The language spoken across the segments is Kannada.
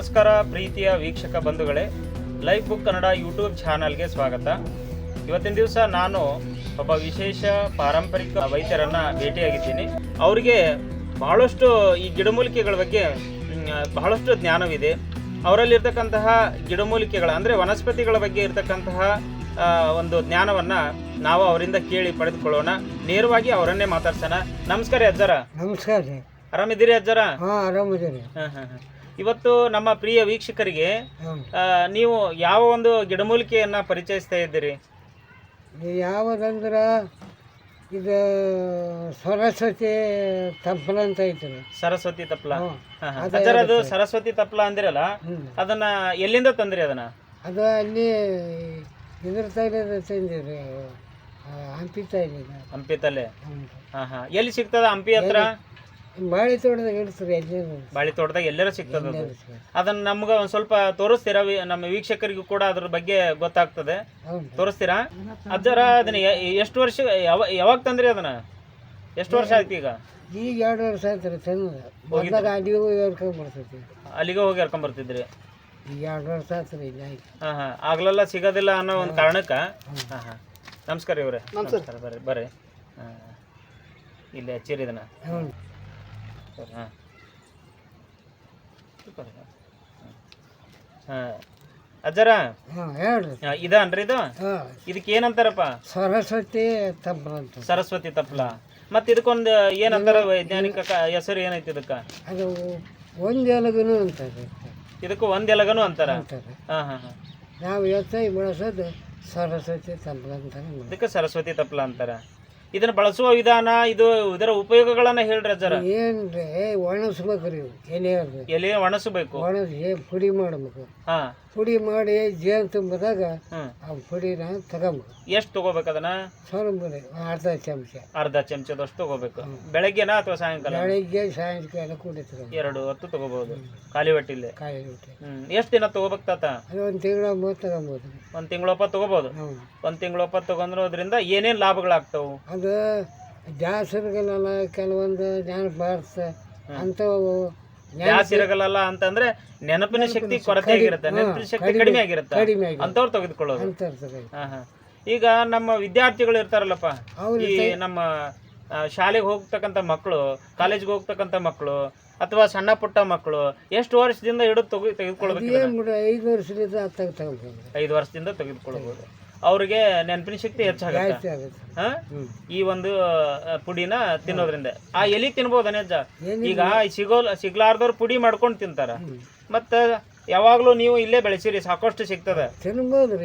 ನಮಸ್ಕಾರ ಪ್ರೀತಿಯ ವೀಕ್ಷಕ ಬಂಧುಗಳೇ ಲೈಫ್ ಬುಕ್ ಕನ್ನಡ ಯೂಟ್ಯೂಬ್ ಚಾನಲ್ಗೆ ಸ್ವಾಗತ. ಇವತ್ತಿನ ದಿವಸ ನಾನು ಒಬ್ಬ ವಿಶೇಷ ಪಾರಂಪರಿಕ ವೈದ್ಯರನ್ನ ಭೇಟಿಯಾಗಿದ್ದೀನಿ. ಅವರಿಗೆ ಬಹಳಷ್ಟು ಈ ಗಿಡಮೂಲಿಕೆಗಳ ಬಗ್ಗೆ ಬಹಳಷ್ಟು ಜ್ಞಾನವಿದೆ. ಅವರಲ್ಲಿರ್ತಕ್ಕಂತಹ ಗಿಡಮೂಲಿಕೆಗಳ ಅಂದರೆ ವನಸ್ಪತಿಗಳ ಬಗ್ಗೆ ಇರತಕ್ಕಂತಹ ಒಂದು ಜ್ಞಾನವನ್ನ ನಾವು ಅವರಿಂದ ಕೇಳಿ ಪಡೆದುಕೊಳ್ಳೋಣ. ನೇರವಾಗಿ ಅವರನ್ನೇ ಮಾತಾಡ್ಸೋಣ. ನಮಸ್ಕಾರ ಅಜ್ಜರ. ನಮಸ್ಕಾರ ಆರಾಮಿದ್ದೀರಿ ಅಜ್ಜರ? ಹಾಂ ಆರಾಮಿದ್ದೀರಿ ಹಾಂ ಹ, ಹ. ಇವತ್ತು ನಮ್ಮ ಪ್ರಿಯ ವೀಕ್ಷಕರಿಗೆ ನೀವು ಯಾವ ಒಂದು ಗಿಡಮೂಲಿಕೆಯನ್ನ ಪರಿಚಯಿಸ್ತಾ ಇದ್ದೀರಿ? ಯಾವ್ದಂದ್ರೆ ಇದು ಸರಸ್ವತಿ ತಪ್ಪಲ ಅಂತ ಐತಿ ಸರಸ್ವತಿ ಹ. ಅದು ಸರಸ್ವತಿ ತಪ್ಲ ಅಂದಿರಲ್ಲ ಅದನ್ನ ಎಲ್ಲಿಂದ ತಂದ್ರಿ ಅದನ್ನ? ಅದು ಅಲ್ಲಿ ಇದ್ರ ತೈಲದ ತಂದಿರಿ ಹಂಪಿ ತೈಲ ಹಂಪಿ ತಲೆ ಹಾ ಹಾ. ಎಲ್ಲಿ ಸಿಗ್ತದ ಹಂಪಿ ಹತ್ರ? ಬಾಳಿ ತೋಟದಾಗ ಎಲ್ಲರ ಬಾಳಿ ತೋಟದಾಗ ಎಲ್ಲರೂ ಸಿಗ್ತದ ಅದು. ಅದನ್ನ ನಮ್ಗ ಒಂದ್ ಸ್ವಲ್ಪ ತೋರಿಸ್ತೀರಾ? ವಿ- ನಮ್ಮ ವೀಕ್ಷಕರಿಗೂ ಕೂಡ ಅದ್ರ ಬಗ್ಗೆ ಗೊತ್ತಾಗ್ತದೆ. ಹೌದು. ತೋರಿಸ್ತೀರಾ? ಅಜ್ಜರ ಅದನ್ನ ಎ- ಎಷ್ಟು ವರ್ಷ ಯಾವ ಯಾವಾಗ ತಂದ್ರಿ ಅದನ್ನ? ಎಷ್ಟು ವರ್ಷ ಆಯ್ತು ಈಗ? ಈಗ ಎರಡು ವರ್ಷ ಆಯ್ತಾರೆ ರೀ ತಂದ. ಮೊದಲಾಗ ಅಲ್ಲಿಗೂ ಹೇಳ್ಕೊಂಡ್ ಬರ್ತೈತಿ ಅಲ್ಲಿಗೆ ಹೋಗಿ ಕರ್ಕೊಂಡ್ ಬರ್ತಿದ್ರಿ? ಈಗ ಎರಡು ವರ್ಷ ಆಯ್ತಾರೆ ಇಲ್ಲ ಆಯ್ತು. ಹಾ ಹಾ. ಆಗ್ಲೆಲ್ಲ ಸಿಗೋದಿಲ್ಲ ಅನ್ನೋ ಒಂದು ಕಾರಣಕ್ಕೆ? ಹಾ ಹಾ. ನಮಸ್ಕಾರ ಇವ್ರೆ. ನಮಸ್ಕಾರ ಬರ್ರಿ ಬರ್ರಿ. ಹಾ. ಇಲ್ಲಿ ಹಚ್ಚಿರಿ ಇದನ್ನ. ಹ್ಞೂ ಸರಿ, ಹಾ. ಹಾ. ಅಜ್ಜರ? ಹಾಂ ಹೇಳ್ರಿ. ಇದನ್ರಿ ಇದು ಹಾಂ. ಇದಕ್ಕೆ ಏನಂತಾರಪ್ಪ? ಸರಸ್ವತಿ ತಪ್ಪಲ ಅಂತ. ಸರಸ್ವತಿ ತಪ್ಲ. ಮತ್ ಇದಕ್ಕೊಂದು ಏನಂತಾರ ವೈಜ್ಞಾನಿಕ ಕ- ಹೆಸರು ಏನೈತಿ ಇದಕ್ಕ? ಅದು ಒಂದು ಎಲಗನು ಅಂತಾರೆ. ಇದಕ್ಕೂ ಒಂದ್ ಎಲಗನು ಅಂತಾರ? ಅಂತಾರೆ. ಹಾ ಹಾ ಹಾ. ನಾವು ಹೆಚ್ಚಾಗಿ ಬಳಸೋದು ಸರಸ್ವತಿ ತಪ್ಪಲ ಅಂತಾನೆ. ಇದಕ್ಕೆ ಸರಸ್ವತಿ ತಪ್ಪಲ ಅಂತಾರ. ಇದನ್ನ ಬಳಸುವ ವಿಧಾನ ಇದು ಇದರ ಉಪಯೋಗಗಳನ್ನ ಹೇಳ್ರಿ ಅಜ್ಜರ. ಏನ್ರಿ ಒಣಸ್ಬೇಕ್ರಿ ಎಲೆ ಎಲೆ ಒಣಸಬೇಕು. ಒಣಸಿ ಪುಡಿ ಮಾಡ್ಬೇಕು. ಹಾ. ಪುಡಿ ಮಾಡಿ ಜೇನು ತುಂಬಿದಾಗ ಆ ಪುಡಿನ ತಗೊಂಬೇಕು ಎಷ್ಟು ತಗೋಬೇಕು ಅದನ್ನ? ಸ್ವಲ್ಪ ಅರ್ಧ ಚಮಚ. ಅರ್ಧ ಚಮಚದಷ್ಟು ತಗೋಬೇಕು. ಬೆಳಗ್ಗೆನಾ ಅಥವಾ ಸಾಯಂಕಾಲ? ಬೆಳಗ್ಗೆ ಸಾಯಂಕಾಲ ಕುಡಿತಾರೆ ಎರಡು ಹೊತ್ತು ತಗೋಬಹುದು ಖಾಲಿ ಹೊಟ್ಟಿಲೆ ಕಾಯಿ ರೊಟ್ಟಿ ಎಷ್ಟು ಎಷ್ಟ್ ದಿನ ತಗೋಬೇಕು ತಾತ? ಅದು ಒಂದು ತಿಂಗಳ ಮೂವತ್ತು ತಗೊಬೋದು. ಒಂದ್ ತಿಂಗಳೊಪ್ಪ ತಗೋಬಹುದು ಒಂದ್ ತಿಂಗಳೊಪ್ಪ ತಗೊಂಡ್ರೋದ್ರಿಂದ ಏನೇನ್ ಲಾಭಗಳಾಗ್ತಾವು? ಅದು ಜಾಸ್ತಿರ್ಗಲ್ಲ ಕೆಲವೊಂದು ನೆನಪಾರ್ಸ ಅಂಥವು ಜಾಸ್ತಿ ಇರಗಲ್ಲ ಅಂತಂದ್ರೆ ನೆನಪಿನ ಶಕ್ತಿ ಕೊರತೆ ಆಗಿರುತ್ತೆ. ನೆನಪಿನ ಶಕ್ತಿ ಕಡಿಮೆ ಆಗಿರುತ್ತೆ. ಕಡಿಮೆ ಆಗಿ ಅಂತವ್ರು ತೆಗೆದುಕೊಳ್ಳೋದು. ಈಗ ನಮ್ಮ ವಿದ್ಯಾರ್ಥಿಗಳು ಇರ್ತಾರಲ್ಲಪ್ಪ. ಈ ನಮ್ಮ ಶಾಲೆಗೆ ಹೋಗ್ತಕ್ಕಂಥ ಮಕ್ಕಳು ಕಾಲೇಜ್ಗೆ ಹೋಗ್ತಕ್ಕಂಥ ಮಕ್ಕಳು ಅಥವಾ ಸಣ್ಣ ಪುಟ್ಟ ಮಕ್ಕಳು ಎಷ್ಟು ವರ್ಷದಿಂದ ಹಿಡಿದು ತೆಗೆ ತೆಗೆದುಕೊಳ್ಬೇಕು ಐದು ವರ್ಷದಿಂದ ತೆಗೆದುಕೊಳ್ಬೋದು ಐದು ವರ್ಷದಿಂದ ತೆಗೆದುಕೊಳ್ಬಹುದು ಅವ್ರಿಗೆ ನೆನಪಿನ ಶಕ್ತಿ ಹೆಚ್ಚಾಗುತ್ತೆ. ಹಾ? ಈ ಒಂದು ಪುಡಿನ ತಿನ್ನೋದ್ರಿಂದ. ಆ ಎಲಿ ತಿನ್ಬೋದು ಅನೇಜ? ಈಗ ಸಿಗೋ ಸಿಗ್ಲಾರ್ದವ್ರು ಪುಡಿ ಮಾಡ್ಕೊಂಡು ತಿಂತಾರ. ಮತ್ತ ಯಾವಾಗ್ಲೂ ನೀವು ಇಲ್ಲೇ ಬೆಳೆಸಿರಿ ಸಾಕಷ್ಟು ಸಿಗ್ತದೆ.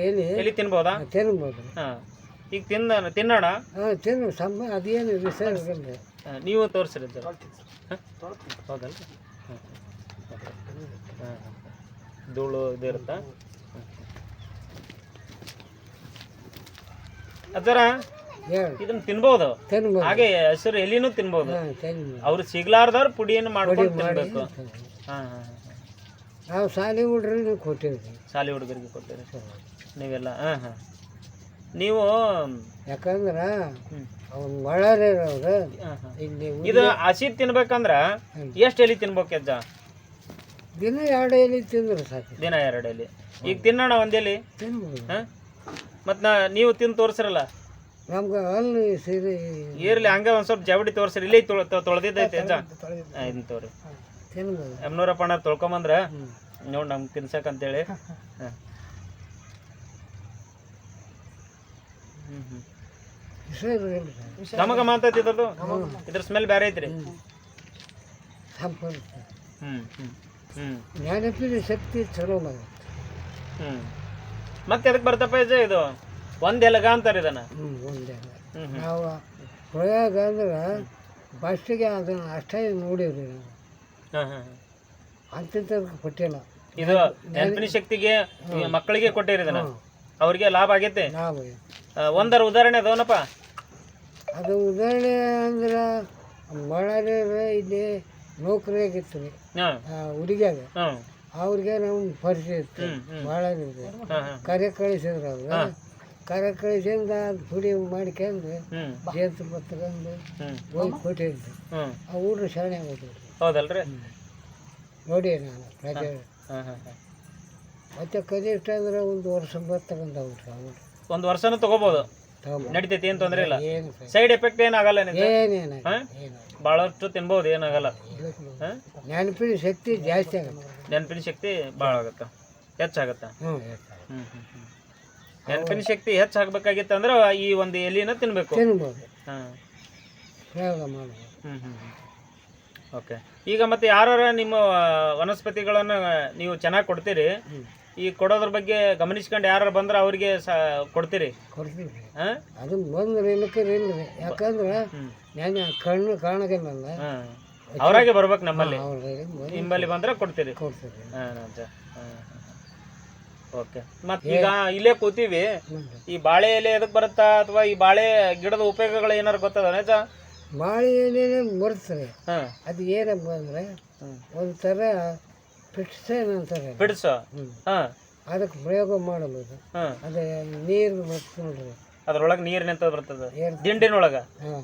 ಎಲ್ಲಿ ಎಲಿ. ತಿನ್ಬೋದಾ? ತಿನ್ಬೋದು. ಹಾ. ಈಗ ತಿನ್ನ ತಿನ್ನೋಣ? ನೀವು ತೋರಿಸ್ರಿ ಸರ್ ಹಾ? ಹೌದಲ್ರಿ. ಧೂಳು ಇದಿರುತ್ತಾ ಅದರ ಇದನ್ನ ತಿನ್ಬೋದು. ಹಾಗೆ ಹಸಿರು ಎಲಿನೂ ತಿನ್ಬಹುದು ಅವ್ರು ಸಿಗ್ಲಾರ್ದವ್ರು ಪುಡಿಯನ್ನು ಮಾಡ್ಕೊಂಡು ತಿನ್ಬೇಕು. ಹಾ ಹಾ ನಾವು ಶಾಲೆ ಹುಡುಗರಿಗೆ ಕೊಟ್ಟಿರಿ ಶಾಲೆ ಹುಡುಗರಿಗೆ ಕೊಟ್ಟಿರಿ. ನೀವೆಲ್ಲ ಹಾ ಹಾ. ನೀವು ಯಾಕಂದ್ರೆ. ಅವ್ನು ಅವ್ರು ಇದು ಹಸಿ ತಿನ್ಬೇಕಂದ್ರೆ ಎಷ್ಟು ಎಲಿ ತಿನ್ಬೇಕು ಅಜ್ಜ ದಿನ ಎರಡು ಎಲೆ ತಿಂದ್ರೆ ಸಾಕು. ದಿನ ಎರಡು ಎಲಿ. ಈಗ ತಿನ್ನೋಣ ಒಂದೆಲಿ ತಿನ್ಬೋದು. ಹಾ? ಮತ್ ನಾ ನೀವು ತಿಂದು ತೋರಿಸ್ರಲ್ಲ? ನಮ್ಗೆ ಅಲ್ಲಿ ಸೇರಿ ಏರ್ಲಿ ಹಂಗ ಒಂದ್ ಸ್ವಲ್ಪ ಜವಡಿ ತೋರಿಸ್ರಿ. ಇಲ್ಲಿ ತೊಳೆದಿದ್ದೈತೆ ಇದನ್ನ ತೋರಿ ತಿನ್ಬೋದು. ಎಮ್ನೂರಪ್ಪಣ್ಣ ತೊಳ್ಕೊಂಬಂದ್ರ ನೋಡಿ ನಮ್ಗೆ ತಿನ್ಸಕ್ ಅಂತೇಳಿ. ಹಾಂ ಹ್ಮ್ ಹ್ಮ್. ವಿಷ ಇರಲ್ಲ ಘಮ ಘಮ ಅಂತ ಇದ್ರದ್ದು? ಇದ್ರ ಸ್ಮೆಲ್ ಬೇರೆ ಐತ್ರಿ. ಹ್ಞೂ ಹ್ಮ್ ಹ್ಮ್ ಹ್ಮ್. ನೆನಪಿನ ಶಕ್ತಿ ಚಲೋ ಮಾಡುತ್ತೆ. ಹ್ಮ್. ಮತ್ತೆ ಅದಕ್ಕೆ ಬರ್ತಪ್ಪ ಇದು ಇದು? ಒಂದು ಎಲಗ ಅಂತಾರ ಇದನ್ನ. ಹ್ಞೂ ಒಂದೇ ನಾವು ಪ್ರಯೋಗ ಅಂದ್ರೆ ಫಸ್ಟಿಗೆ ಅದನ್ನ ಅಷ್ಟೇ ನೋಡಿದ್ರಿ ನಾವು. ಹಾಂ ಹಾಂ ಕೊಟ್ಟಿಲ್ಲ. ಇದು ನೆನಪಿನ ಶಕ್ತಿಗೆ ಈ ಮಕ್ಕಳಿಗೆ ಕೊಟ್ಟಿರಿ ಇದನ್ನ. ಅವ್ರಿಗೆ ಲಾಭ ಆಗೈತೆ? ನಾವು ಒಂದರ ಉದಾಹರಣೆ ಅದವನಪ್ಪ? ಅದು ಉದಾಹರಣೆ ಅಂದ್ರೆ ಬಳ್ಳಾರಿ ಇಲ್ಲಿ ನೌಕರಿ ಆಗಿತ್ತು ರೀ ಹಾ. ಹುಡುಗಿಯಾಗ ಅವ್ರಿಗೆ ನಮ್ಮ ಪರಿಚಯ ಇತ್ತು ಭಾಳ ಇದೆ ಕರೆ ಕಳಿಸಿದ್ರು ಅವ್ರು. ಕರೆ ಕಳಿಸಿಂದ ಅದು ಪುಡಿ ಮಾಡ್ಕೊಂಡು ಜೇತು ತಗೊಂಡು ಹೋಗಿ ಕೊಟ್ಟಿದ್ದು ಆ ಹುಡ್ರು ಶರಣೆ ಹೋಗಿದ್ರು ಹೌದಲ್ರಿ? ನೋಡಿ ನಾನು ಪ್ರಜೆ. ಮತ್ತೆ ಕನಿಷ್ಠ ಅಂದ್ರೆ ಒಂದು ವರ್ಷ ಬರ್ತಕ್ಕಂಥ ಅವ್ರು. ಒಂದು ವರ್ಷನೂ ತಗೋಬೋದು. ತಗೊಂಬ ನಡಿತೈತಿ ಏನು ತೊಂದರೆ ಇಲ್ಲ. ಸೈಡ್ ಎಫೆಕ್ಟ್ ಏನಾಗಲ್ಲ ಬಹಳಷ್ಟು ಏನೇನು ತಿನ್ಬೋದು ಏನಾಗಲ್ಲ. ನೆನಪಿನ ಶಕ್ತಿ ಜಾಸ್ತಿ ಆಗುತ್ತೆ. ನೆನಪಿನ ಶಕ್ತಿ ಭಾಳ ಆಗುತ್ತೆ. ಹೆಚ್ಚಾಗತ್ತೆ. ನೆನಪಿನ ಶಕ್ತಿ ಹೆಚ್ಚಾಗಬೇಕಾಗಿತ್ತು ಅಂದ್ರೆ ಈ ಒಂದು ಎಲಿನ ತಿನ್ನಬೇಕು ತಿನ್ಬೋದು. ಹಾಂ. ಓಕೆ ಈಗ ಮತ್ತೆ ಯಾರು ನಿಮ್ಮ ವನಸ್ಪತಿಗಳನ್ನು ನೀವು ಚೆನ್ನಾಗಿ ಕೊಡ್ತೀರಿ ಈ ಕೊಡೋದ್ರ ಬಗ್ಗೆ ಗಮನಿಸ್ಕೊಂಡು ಯಾರು ಬಂದ್ರೆ ಅವ್ರಿಗೆ ಸ ಕೊಡ್ತೀರಿ? ಕೊಡ್ತೀವಿ. ಹಾಂ? ಅದು ಬಂದ್ರೆ ಇಲ್ಲಕ್ಕೆ ಇಲ್ಲರಿ ಯಾಕಂದ್ರೆ ನಾನು ಕಣ್ಣು ಕಾಣಗಲ್ಲ ಹಾಂ. ಅವರಾಗೆ ಬರ್ಬೇಕು ನಮ್ಮಲ್ಲಿ. ನಿಮ್ಮಲ್ಲಿ ಬಂದ್ರೆ ಕೊಡ್ತೀರಿ. ಕೊಡ್ತೀರಿ. ಹಾಂ ಅಜ್ಜ ಹಾಂ ಓಕೆ. ಮತ್ತೆ ಈಗ ಇಲ್ಲೇ ಕೂತೀವಿ. ಈ ಬಾಳೆ ಎಲೆ ಎದಕ್ಕೆ ಬರುತ್ತಾ ಅಥವಾ ಈ ಬಾಳೆ ಗಿಡದ ಉಪಯೋಗಗಳು ಏನಾರು ಗೊತ್ತದ ಅಜ್ಜ ಬಾಳೆ ಎಲೆ ಬರ್ತದೆ ಹಾಂ. ಅದು ಏನಪ್ಪ ಅಂದರೆ ಒಂಥರ ಪಿಟ್ಸೇನ್ ಅಂತಾರೆ ಬಿಡಿಸು ಹಾಂ. ಅದಕ್ಕೆ ಪ್ರಯೋಗ ಮಾಡಬಹುದು ಹಾಂ. ಅದು ನೀರು ಬರ್ತದೆ ನೋಡ್ರಿ. ಅದ್ರೊಳಗೆ ನೀರು ನಿಂತ ಬರ್ತದೆ? ದಿಂಡಿನೊಳಗೆ ದಿಂಡಿನೊಳಗ? ಹಾಂ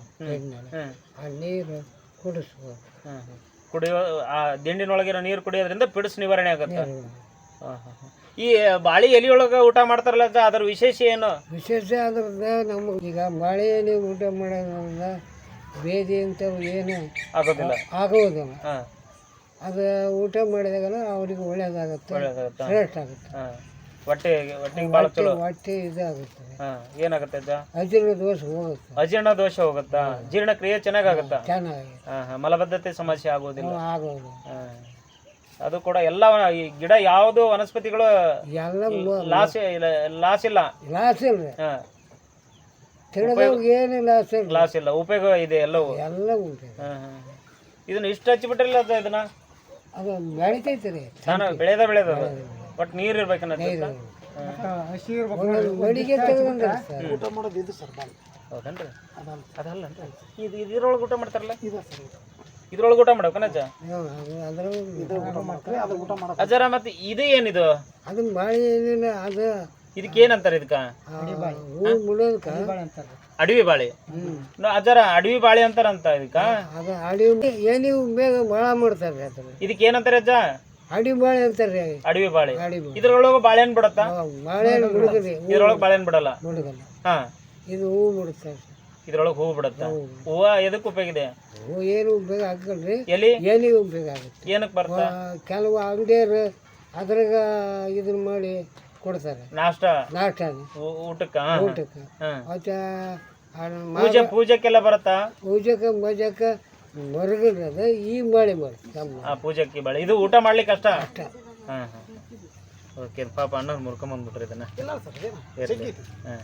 ಹ್ಮ್ ಆ ನೀರು ಕುಡಿಸ್ಬೋದು. ಹ್ಮ್ ಹ್ಮ್. ಕುಡಿಯೋ ಆ ದಿಂಡಿನೊಳಗಿರೋ ನೀರು ಕುಡಿಯೋದ್ರಿಂದ ಪಿಡಿಸ್ ನಿವಾರಣೆ ಆಗುತ್ತೆ. ನೀರು. ಹಾಂ ಹಾಂ ಹಾಂ. ಈ ಬಾಳಿ ಎಲೆಯೊಳಗೆ ಊಟ ಮಾಡ್ತಾರಲ್ಲ ಅದರ ಅದ್ರ ವಿಶೇಷ ಏನು? ವಿಶೇಷ ಅದ್ರದ್ದು ನಮಗೆ ಈಗ ಮಳೆ ಎಲೆ ಊಟ ಮಾಡೋದ್ರಿಂದ ಬೇದಿ ಅಂತ ಏನು ಆಗೋದಿಲ್ಲ. ಆಗುವುದಿಲ್ಲ ಹಾಂ. ಅದು ಊಟ ಮಾಡಿದಾಗ ಅವ್ರಿಗೆ ಒಳ್ಳೇದಾಗುತ್ತೆ. ಫ್ರೆಶ್ ಶ್ರೇಷ್ಠ ಆಗುತ್ತೆ. ಹಾಂ. ಹೊಟ್ಟೆ ಹೊಟ್ಟೆಗೆ ಭಾಳ ಚಲೋ? ಹೊಟ್ಟೆ ಇದಾಗುತ್ತೆ. ಹಾಂ ಏನಾಗುತ್ತೆ ಅಜ್ಜ? ಅಜೀರ್ಣ ದೋಷ ಹೋಗುತ್ತೆ. ಅಜೀರ್ಣ ದೋಷ ಹೋಗುತ್ತಾ? ಜೀರ್ಣಕ್ರಿಯೆ ಚೆನ್ನಾಗಾಗುತ್ತಾ? ಚೆನ್ನಾಗಿ ಹಾಂ ಹಾಂ ಮಲಬದ್ಧತೆ ಸಮಸ್ಯೆ ಆಗೋದಿಲ್ಲ. ಆಗೋದು. ಹಾಂ. ಅದು ಕೂಡ ಎಲ್ಲ ಈ ಗಿಡ ಯಾವುದು ವನಸ್ಪತಿಗಳು ಎಲ್ಲ ಲಾಸ್ ಇಲ್ಲ ಲಾಸ್ ಇಲ್ಲ. ಲಾಸ್ ಇಲ್ಲ. ಹಾಂ. ತಿಳಿದವ್ರಿಗೆ ಏನು ಲಾಸ್ ಇಲ್ಲ. ಲಾಸ್ ಇಲ್ಲ. ಉಪಯೋಗ ಇದೆ ಎಲ್ಲವೂ. ಎಲ್ಲ ಉಂಟು. ಹಾಂ ಹಾಂ. ಇದನ್ನ ಇಷ್ಟು ಹಚ್ಚಿಬಿಟ್ರಲ್ಲ ಅದು ಇದನ್ನ? ಅದು ಬೆಳಿತೈತೆ ರೀ. ನಾನು ಬೆಳೆದ ಬೆಳೆದ ಬಟ್ ನೀರು ಇರ್ಬೇಕನಾ ನೀರು ಊಟ ಮಾಡೋದು ತಗೊಂಡ್ರೆ ಸರ್ ಹೌದನ್ರಿ? ಅದಲ್ಲ. ಇದು ಇದ್ರೊಳಗೆ ಊಟ ಮಾಡ್ತಾರಲ್ಲ? ಇದ್ರೊಳಗೆ ಊಟ ಮಾಡ್ಬೇಕನಜ್ಜ ಅದ್ರ ಅಜ್ಜರ ಮತ್ತೆ ಇದು ಏನಿದು? ಅದನ್ನ ಮಾಡಿ ಅದು ಇದಕ್ಕೆ? ಏನಂತಾರೆ ಇದಕ್ಕ ಅಡವಿ ಬಾಳೆ. ಅಜ್ಜರ ಅಡವಿ ಬಾಳೆ ಅಂತಾರಂತ ಇದಕ್ಕ? ಏನಿವು ಬೇಗ ಭಾಳ ಮಾಡ್ತಾರೆ ಇದಕ್ಕೆ ಏನಂತಾರೆ ಅಜ್ಜ? ಅಡಿ ಬಾಳೆ ಅಂತಾರೆ ಅಡವಿ ಬಾಳೆ. ಅಡಿ ಬಾಳೆ. ಇದ್ರೊಳಗೆ ಬಾಳೆಹಣ್ಣು ಬಿಡತ್ತಾ? ಬಾಳೆ ಮುಡುಗದೆ ಇದ್ರೊಳಗೆ ಬಾಳೆಹಣ್ಣು ಬಿಡಲ್ಲ? ಮುಡುಗಲ್ಲ ಹಾ. ಇದು ಹೂ ಮುಡುತ್ತಾರೆ ಇದ್ರೊಳಗೆ ಹೂವು ಬಿಡತ್ತ? ಹೂವ ಎದಕ್ಕೆ ಉಪಯೋಗ ಇದೆ? ಹೂ ಏನು ಬೇಗ ಹಾಕಲ್ರಿ ಎಲ್ಲಿ? ಎಲ್ಲಿ ಬೇಗ ಆಗುತ್ತೆ. ಏನಕ್ಕೆ ಬರ್ತಾ? ಕೆಲವು ಅಂಗಡಿಯರು ಅದ್ರಾಗ ಇದನ್ನ ಮಾಡಿ ಕೊಡ್ತಾರೆ. ನಾಷ್ಟ? ನಾಷ್ಟ ಊಟಕ್ಕ? ಊಟಕ್ಕೆ. ಹಾ. ಮತ್ತು ಪೂಜೆ ಪೂಜೆಕ್ಕೆಲ್ಲ ಬರುತ್ತಾ? ಪೂಜಕ್ಕೆ ಮಜಕ್ಕೆ ಮರಗಲ್ರಿ ಅದು ಈ ಮಾಡಿ ಮಾಡಿ ಪೂಜೆಕ್ಕೆ ಬಾಳೆ ಇದು ಊಟ ಮಾಡ್ಲಿಕ್ಕೆ ಕಷ್ಟ ಅಷ್ಟ. ಹಾ ಹಾ. ಓಕೆ ಪಾಪ ಅಣ್ಣ ಮುರ್ಕೊಂಬಂದ್ಬಿಟ್ರಿ ಇದನ್ನ. ಹಾ.